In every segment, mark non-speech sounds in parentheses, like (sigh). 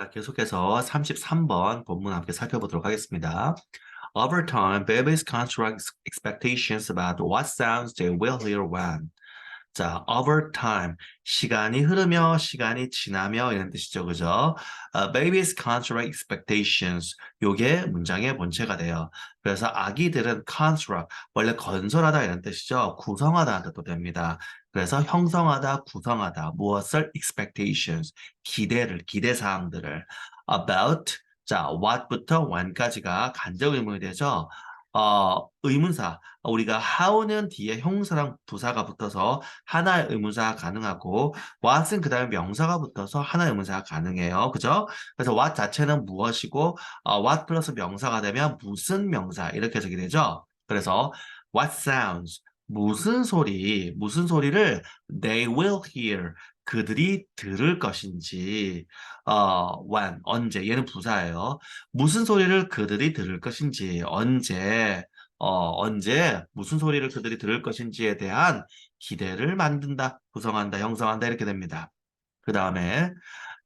자, 계속해서 33번 본문 함께 살펴보도록 하겠습니다. Over time, babies construct expectations about what sounds they will hear when. 자, over time, 시간이 흐르며, 시간이 지나며 이런 뜻이죠, 그죠? 어, babies construct expectations, 요게 문장의 본체가 돼요. 그래서 아기들은 construct, 원래 건설하다 이런 뜻이죠. 구성하다는 뜻도 됩니다. 그래서 형성하다, 구성하다, 무엇을 expectations, 기대를, 기대 사항들을 about, 자, what부터 when까지가 간접 의문이 되죠. 어, 의문사. 우리가 how는 뒤에 형사랑 부사가 붙어서 하나의 의문사가 가능하고 what은 그 다음에 명사가 붙어서 하나의 의문사가 가능해요. 그죠? 그래서 what 자체는 무엇이고 어, what 플러스 명사가 되면 무슨 명사 이렇게 적이 되죠. 그래서 what sounds 무슨 소리, 무슨 소리를 they will hear 그들이 들을 것인지 어, when, 언제, 얘는 부사예요. 무슨 소리를 그들이 들을 것인지, 언제, 어, 언제, 무슨 소리를 그들이 들을 것인지에 대한 기대를 만든다, 구성한다, 형성한다, 이렇게 됩니다. 그 다음에,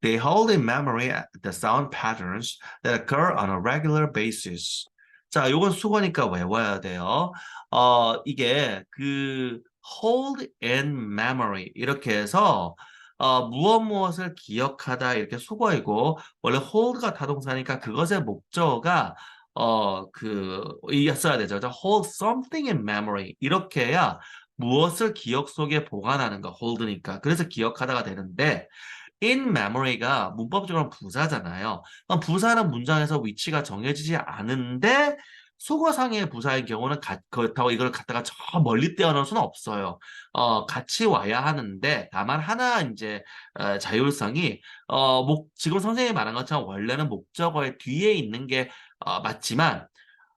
they hold in memory the sound patterns that occur on a regular basis. 자, 요건 수거니까 외워야 돼요. 어, 이게 그 hold in memory 이렇게 해서 어, 무엇 무엇을 기억하다 이렇게 수거이고 원래 hold가 타동사니까 그것의 목적어가 어, 그 이었어야 되죠. hold something in memory 이렇게 해야 무엇을 기억 속에 보관하는 거 hold니까 그래서 기억하다가 되는데 in memory가 문법적으로 부사잖아요. 부사는 문장에서 위치가 정해지지 않은데 속어상의 부사의 경우는 가, 그렇다고 이걸 갖다가 저 멀리 떼어놓을 수는 없어요. 어, 같이 와야 하는데 다만 하나 이제 어, 자율성이 어, 목, 지금 선생님이 말한 것처럼 원래는 목적어의 뒤에 있는 게 어, 맞지만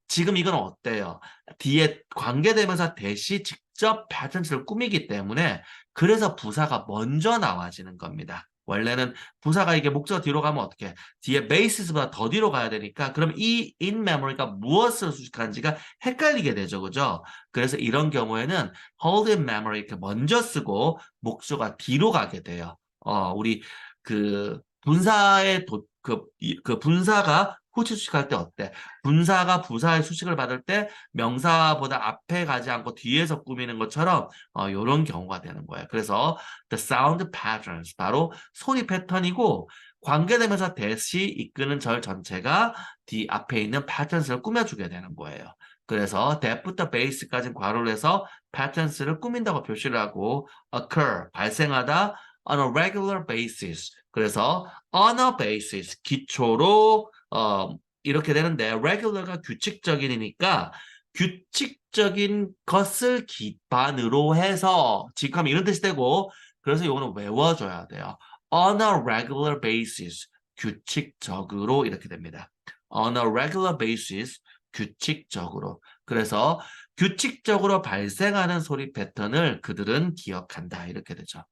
지금 이건 어때요? 뒤에 관계대명사 대시 직접 패턴을 꾸미기 때문에 그래서 부사가 먼저 나와지는 겁니다. 원래는 부사가 이게 목적 뒤로 가면 어떻게? 뒤에 bases보다 더 뒤로 가야 되니까 그럼 이 in memory가 무엇을 수식하는지가 헷갈리게 되죠. 그죠? 그래서 이런 경우에는 hold in memory 이렇게 먼저 쓰고 목적가 뒤로 가게 돼요. 어, 우리 그 분사의 도, 그, 그 분사가 후치 수식할 때 어때? 분사가 부사의 수식을 받을 때 명사보다 앞에 가지 않고 뒤에서 꾸미는 것처럼 어, 이런 경우가 되는 거예요. 그래서 the sound patterns 바로 소리 패턴이고 관계되면서 대시 이끄는 절 전체가 뒤 앞에 있는 patterns를 꾸며주게 되는 거예요. 그래서 that부터 base까지 괄호를 해서 patterns를 꾸민다고 표시를 하고 occur 발생하다 on a regular basis 그래서 on a basis 기초로 어, 이렇게 되는데 regular가 규칙적인이니까 규칙적인 것을 기반으로 해서 직함이 이런 뜻이 되고 그래서 이거는 외워줘야 돼요. on a regular basis 규칙적으로 이렇게 됩니다. on a regular basis 규칙적으로 그래서 규칙적으로 발생하는 소리 패턴을 그들은 기억한다 이렇게 되죠.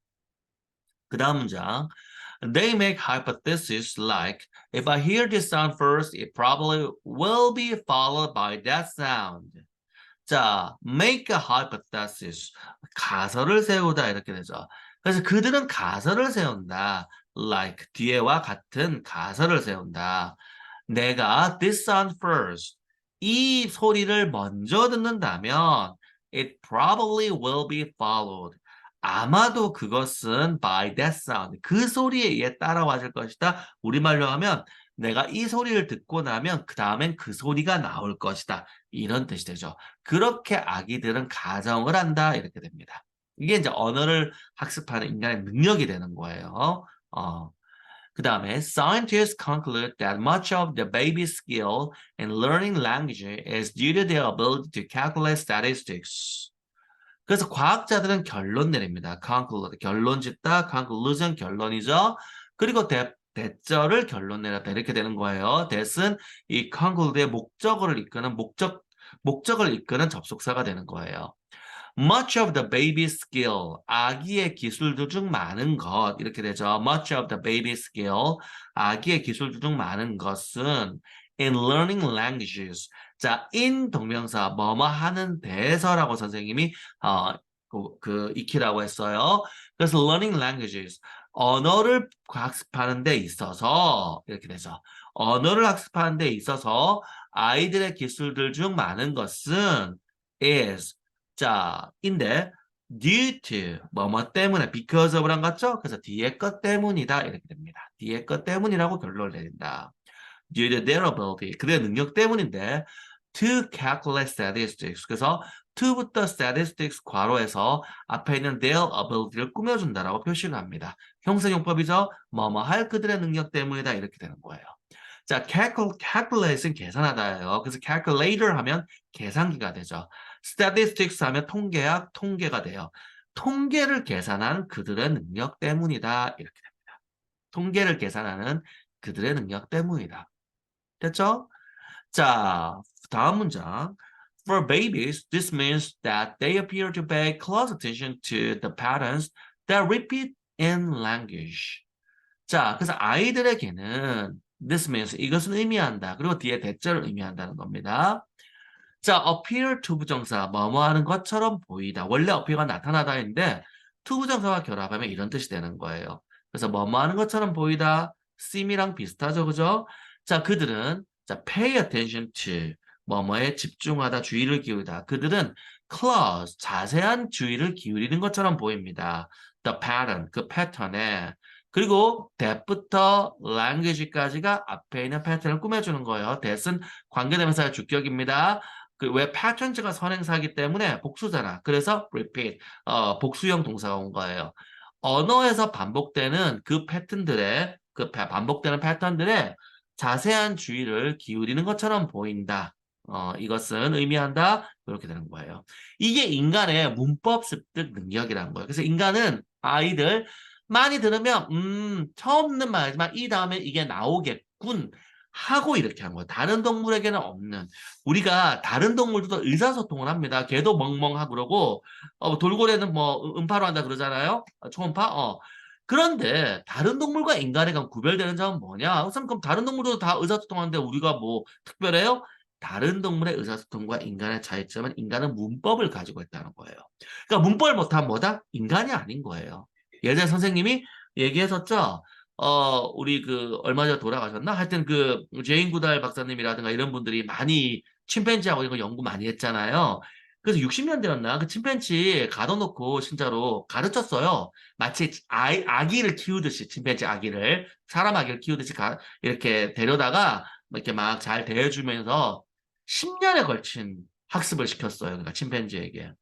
그 다음 문장 They make hypotheses like, if I hear this sound first, it probably will be followed by that sound. 자, make a hypothesis. 가설을 세우다 이렇게 되죠. 그래서 그들은 가설을 세운다. like 뒤에와 같은 가설을 세운다. 내가 this sound first. 이 소리를 먼저 듣는다면 it probably will be followed. 아마도 그것은 by that sound, 그 소리에 의해 따라와줄 것이다. 우리말로 하면 내가 이 소리를 듣고 나면 그 다음엔 그 소리가 나올 것이다. 이런 뜻이 되죠. 그렇게 아기들은 가정을 한다. 이렇게 됩니다. 이게 이제 언어를 학습하는 인간의 능력이 되는 거예요. 어. 그 다음에 scientists conclude that much of the baby's skill in learning language is due to their ability to calculate statistics. 그래서 과학자들은 결론 내립니다. conclude 결론 짓다, conclusion 결론이죠. 그리고 대, 대절을 결론 내렸다 이렇게 되는 거예요. that은 이 conclude의 목적어를 이끄는 목적 목적을 이끄는 접속사가 되는 거예요. Much of the baby skill, 아기의 기술들 중 많은 것 이렇게 되죠. Much of the baby skill, 아기의 기술들 중 많은 것은 in learning languages, 자, in 동명사 뭐뭐 하는 대서라고 선생님이 어, 그, 그 익히라고 했어요. 그래서 learning languages 언어를 학습하는 데 있어서 이렇게 되죠. 언어를 학습하는 데 있어서 아이들의 기술들 중 많은 것은 is 자 인데 due to 뭐뭐 때문에 because of랑 같죠? 그래서 뒤에 것 때문이다 이렇게 됩니다. 뒤에 것 때문이라고 결론을 내린다. Due to their ability 그들의 능력 때문인데 to calculate statistics 그래서 to부터 statistics 괄호에서 앞에 있는 their ability를 꾸며준다라고 표시를 합니다. 형사용법이죠. 뭐뭐 할 그들의 능력 때문이다 이렇게 되는 거예요. 자, calcul, calculate은 계산하다예요. 그래서 calculator 하면 계산기가 되죠. statistics 하면 통계학, 통계가 돼요. 통계를 계산한 그들의 능력 때문이다 이렇게 됩니다. 통계를 계산하는 그들의 능력 때문이다. 됐죠? 자, 다음 문장. For babies, this means that they appear to pay close attention to the patterns that repeat in language. 자, 그래서 아이들에게는 this means 이것은 의미한다. 그리고 뒤에 대절을 의미한다는 겁니다. 자, appear to 부정사 뭐뭐 하는 것처럼 보이다. 원래 appear가 나타나다인데 to 부정사와 결합하면 이런 뜻이 되는 거예요. 그래서 뭐뭐 하는 것처럼 보이다. seem이랑 비슷하죠. 그죠? 자, 그들은 자, pay attention to 뭐뭐에 집중하다, 주의를 기울이다. 그들은 close, 자세한 주의를 기울이는 것처럼 보입니다. the pattern, 그 패턴에. 그리고 that부터 language까지가 앞에 있는 패턴을 꾸며주는 거예요. that은 관계대명사의 주격입니다. 그왜 patterns가 선행사이기 때문에 복수잖아. 그래서 repeat, 어, 복수형 동사가 온 거예요. 언어에서 반복되는 그 패턴들의 그 반복되는 패턴들의 자세한 주의를 기울이는 것처럼 보인다. 어, 이것은 의미한다. 이렇게 되는 거예요. 이게 인간의 문법 습득 능력이라는 거예요. 그래서 인간은 아이들 많이 들으면 음, 처음 듣는 말이지만 이 다음에 이게 나오겠군 하고 이렇게 한 거예요. 다른 동물에게는 없는. 우리가 다른 동물들도 의사소통을 합니다. 개도 멍멍하고 그러고 어, 돌고래는 뭐 음파로 한다 그러잖아요. 어, 초음파. 어. 그런데 다른 동물과 인간에 관 구별되는 점은 뭐냐? 그럼 다른 동물도 다 의사소통하는데 우리가 뭐 특별해요? 다른 동물의 의사소통과 인간의 차이점은 인간은 문법을 가지고 있다는 거예요. 그러니까 문법을 못하면 뭐다? 인간이 아닌 거예요. 예전에 선생님이 얘기했었죠. 어, 우리 그 얼마 전에 돌아가셨나? 하여튼 그 제인 구달 박사님이라든가 이런 분들이 많이 침팬지하고 이거 연구 많이 했잖아요. 그래서 60년대였나? 그 침팬지 가둬놓고 진짜로 가르쳤어요. 마치 아이, 아기를 키우듯이 침팬지 아기를 사람 아기를 키우듯이 가, 이렇게 데려다가 이렇게 막 잘 대해주면서 10년에 걸친 학습을 시켰어요. 그러니까 침팬지에게.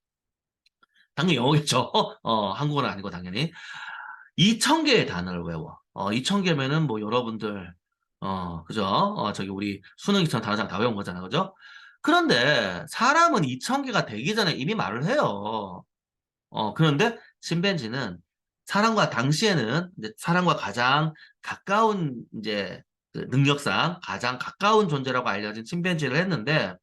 당연히 영어겠죠. (laughs) 어, 한국어는 아니고 당연히. 2,000개의 단어를 외워. 어, 2,000개면은 뭐 여러분들, 어, 그죠? 어, 저기 우리 수능 2천 단어장 다 외운 거잖아. 그죠? 그런데 사람은 2,000개가 되기 전에 이미 말을 해요. 어, 그런데 침팬지는 사람과 당시에는 사람과 가장 가까운 이제 그 능력상 가장 가까운 존재라고 알려진 침팬지를 했는데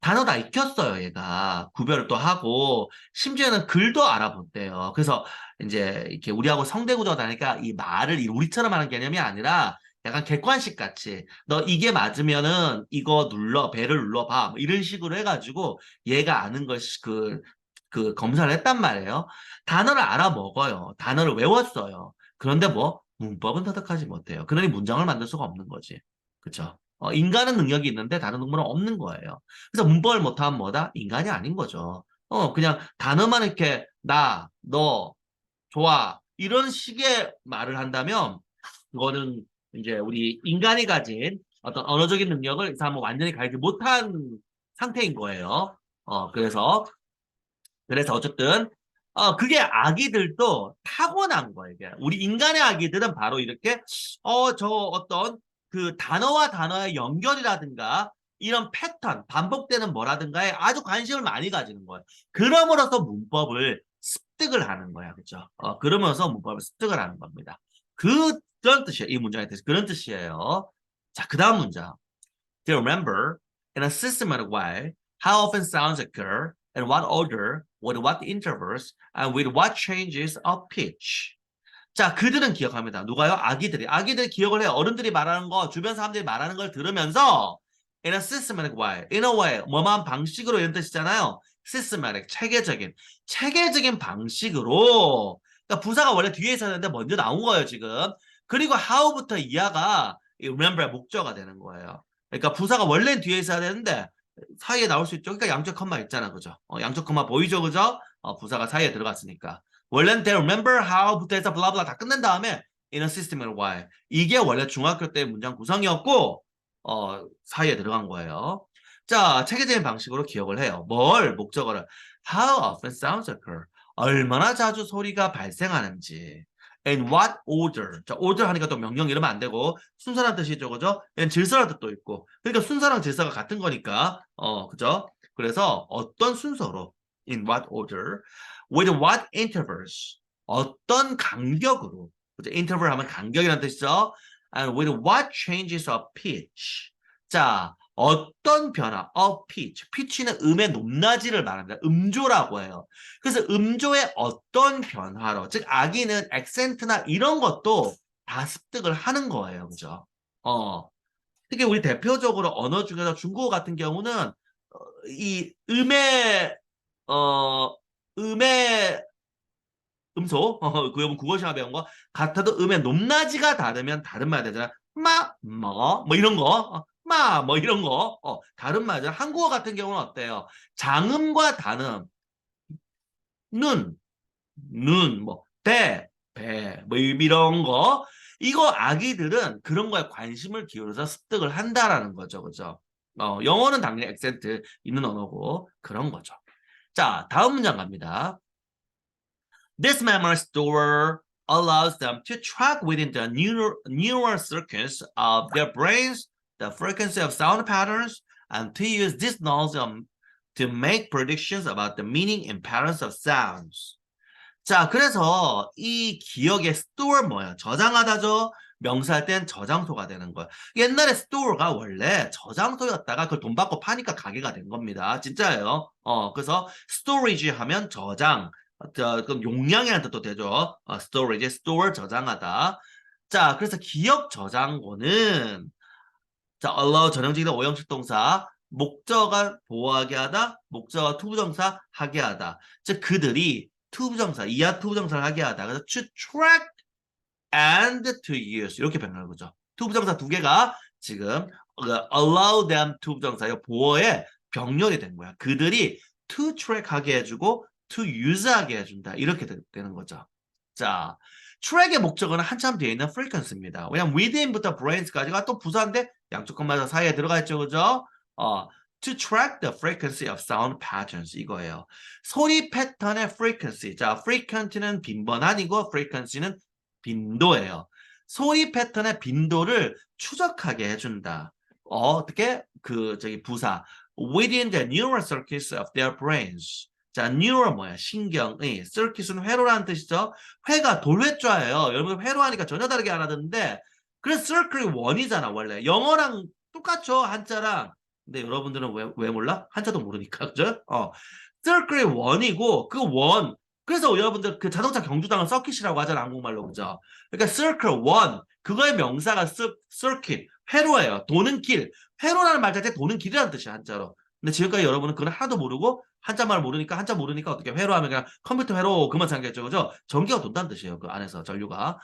단어 다 익혔어요, 얘가. 구별을 또 하고, 심지어는 글도 알아본대요. 그래서 이제 이렇게 우리하고 성대구조가 다니까 이 말을 우리처럼 하는 개념이 아니라 약간 객관식 같이 너 이게 맞으면은 이거 눌러, 배를 눌러봐. 뭐 이런 식으로 해가지고 얘가 아는 것이 그, 그 검사를 했단 말이에요. 단어를 알아먹어요. 단어를 외웠어요. 그런데 뭐 문법은 터득하지 못해요. 그러니 문장을 만들 수가 없는 거지. 그쵸? 어, 인간은 능력이 있는데 다른 동물은 없는 거예요. 그래서 문법을 못하면 뭐다? 인간이 아닌 거죠. 어, 그냥 단어만 이렇게 나, 너, 좋아 이런 식의 말을 한다면 그거는 이제 우리 인간이 가진 어떤 언어적인 능력을 이 사람은 완전히 가지지 못한 상태인 거예요. 어, 그래서 그래서 어쨌든 어, 그게 아기들도 타고난 거예요. 우리 인간의 아기들은 바로 이렇게, 어, 저 어떤 그 단어와 단어의 연결이라든가 이런 패턴, 반복되는 뭐라든가에 아주 관심을 많이 가지는 거예요. 그럼으로써 문법을 습득을 하는 거야. 그죠? 어, 그러면서 문법을 습득을 하는 겁니다. 그, 그런 뜻이에요. 이 문장에 대해서 그런 뜻이에요. 자, 그 다음 문장. To remember in a systematic way how often sounds occur and what order, with what intervals, and with what changes of pitch. 자, 그들은 기억합니다. 누가요? 아기들이. 아기들이 기억을 해요. 어른들이 말하는 거, 주변 사람들이 말하는 걸 들으면서 in a systematic way, in a way, 뭐만 방식으로 이런 뜻이잖아요. systematic, 체계적인, 체계적인 방식으로 그러니까 부사가 원래 뒤에 있어야 되는데 먼저 나온 거예요, 지금. 그리고 how부터 이하가 이 remember의 목적어가 되는 거예요. 그러니까 부사가 원래 뒤에 있어야 되는데 사이에 나올 수 있죠. 그러니까 양쪽 컴마 있잖아, 그죠? 어, 양쪽 컴마 보이죠, 그죠? 어, 부사가 사이에 들어갔으니까. 원래는 they remember how부터 해서 블라블라 다 끝낸 다음에 in a system and why. 이게 원래 중학교 때 문장 구성이었고 어, 사이에 들어간 거예요. 자, 체계적인 방식으로 기억을 해요. 뭘? 목적어를. How often sounds occur? 얼마나 자주 소리가 발생하는지. In what order? 자, order 하니까 또 명령 이러면 안 되고 순서란 뜻이죠, 그죠? 얘는 질서란 뜻도 있고. 그러니까 순서랑 질서가 같은 거니까, 어, 그죠? 그래서 어떤 순서로? In what order? With what intervals? 어떤 간격으로? 그죠? interval 하면 간격이라는 뜻이죠. And with what changes of pitch? 자, 어떤 변화, of pitch. pitch는 음의 높낮이를 말합니다. 음조라고 해요. 그래서 음조의 어떤 변화로, 즉 아기는 액센트나 이런 것도 다 습득을 하는 거예요. 그죠? 어. 특히 우리 대표적으로 언어 중에서 중국어 같은 경우는 어, 이 음의 어 음의 음소 (laughs) 어, 그 국어 시간 배운 거 같아도 음의 높낮이가 다르면 다른 말 되잖아. 마, 뭐, 뭐 이런 거. 어, 마, 뭐 이런 거. 어, 다른 말이죠. 한국어 같은 경우는 어때요? 장음과 단음. 눈, 눈, 뭐, 대, 배, 뭐 이런 거. 이거 아기들은 그런 거에 관심을 기울여서 습득을 한다라는 거죠. 그죠? 어, 영어는 당연히 액센트 있는 언어고 그런 거죠. 자, 다음 문장 갑니다. This memory store allows them to track within the neural, neural circuits of their brains the frequency of sound patterns and to use this knowledge um, to make predictions about the meaning and patterns of sounds. 자, 그래서 이 기억의 store 뭐야? 저장하다죠? 명사할 땐 저장소가 되는 거야. 옛날에 store가 원래 저장소였다가 그걸 돈 받고 파니까 가게가 된 겁니다. 진짜예요. 어, 그래서 storage 하면 저장, 저, 그럼 용량이라는 뜻도 되죠. 어, storage, store 저장하다. 자, 그래서 기억 저장고는 자, allow 전형적인 오형식 동사 목적어가 보호하게 하다, 목적어 투부정사 하게 하다. 즉 그들이 투부정사, 이하 투부정사를 하게 하다. 그래서 to track and to use 이렇게 변하는 거죠. 투부정사 두 개가 지금 그 allow them 투부정사의 보호에 병렬이 된 거야. 그들이 to track 하게 해주고 to use 하게 해준다. 이렇게 되, 는 거죠. 자, 트랙의 목적어는 한참 뒤에 있는 frequency입니다. 왜냐면 within부터 brains까지가 또 부사인데 양쪽 것마다 사이에 들어가 있죠. 그죠? 어, to track the frequency of sound patterns 이거예요. 소리 패턴의 frequency. 자, frequent는 빈번한이고 frequency는 빈도예요. 소리 패턴의 빈도를 추적하게 해준다. 어, 어떻게? 그 저기 부사 within the neural circuits of their brains. 자, neural 뭐야? 신경의 circuit은 회로라는 뜻이죠. 회가 돌회자예요. 여러분 회로하니까 전혀 다르게 알아듣는데 그래서 circuit 원이잖아 원래. 영어랑 똑같죠 한자랑. 근데 여러분들은 왜, 왜 몰라? 한자도 모르니까 그죠? 어, circuit 원이고 그 원. 그래서 여러분들 그 자동차 경주당은 서킷이라고 하잖아 한국말로 그죠? 그러니까 circle 원 그거의 명사가 circuit 회로예요. 도는 길. 회로라는 말 자체 도는 길이라는 뜻이야 한자로. 근데 지금까지 여러분은 그걸 하나도 모르고 한자말 모르니까 한자 모르니까 어떻게 회로 하면 그냥 컴퓨터 회로 그만 생각했죠 그죠? 전기가 돈다는 뜻이에요 그 안에서 전류가.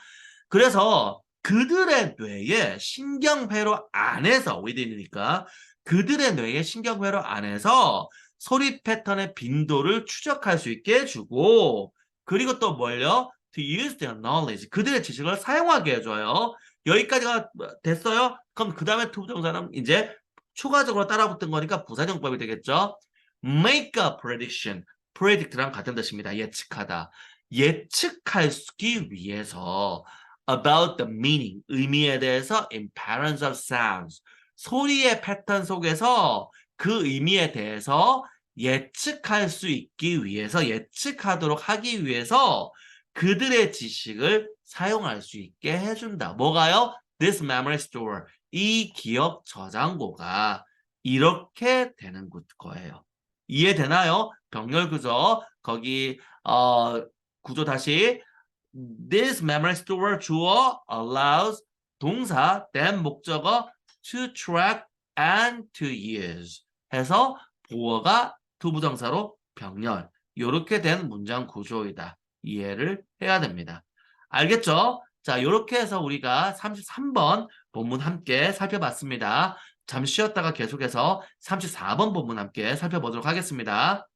그래서 그들의 뇌에 신경회로 안에서 within이니까 그들의 뇌의 신경회로 안에서 소리 패턴의 빈도를 추적할 수 있게 해주고 그리고 또 뭘요? To use their knowledge. 그들의 지식을 사용하게 해줘요. 여기까지가 됐어요? 그럼 그 다음에 투부정사는 이제 추가적으로 따라 붙은 거니까 부사정법이 되겠죠. Make a prediction. predict랑 같은 뜻입니다. 예측하다. 예측하기 위해서 about the meaning, 의미에 대해서 in patterns of sounds. 소리의 패턴 속에서 그 의미에 대해서 예측할 수 있기 위해서 예측하도록 하기 위해서 그들의 지식을 사용할 수 있게 해준다. 뭐가요? This memory store. 이 기억 저장고가 이렇게 되는 거예요. 이해되나요? 병렬 구조 거기 어, 구조 다시 This memory store 주어 allows 동사 then 목적어 to track and to use 해서 보어가 투부정사로 병렬 이렇게 된 문장 구조이다. 이해를 해야 됩니다. 알겠죠? 자, 이렇게 해서 우리가 33번 본문 함께 살펴봤습니다. 잠시 쉬었다가 계속해서 34번 본문 함께 살펴보도록 하겠습니다.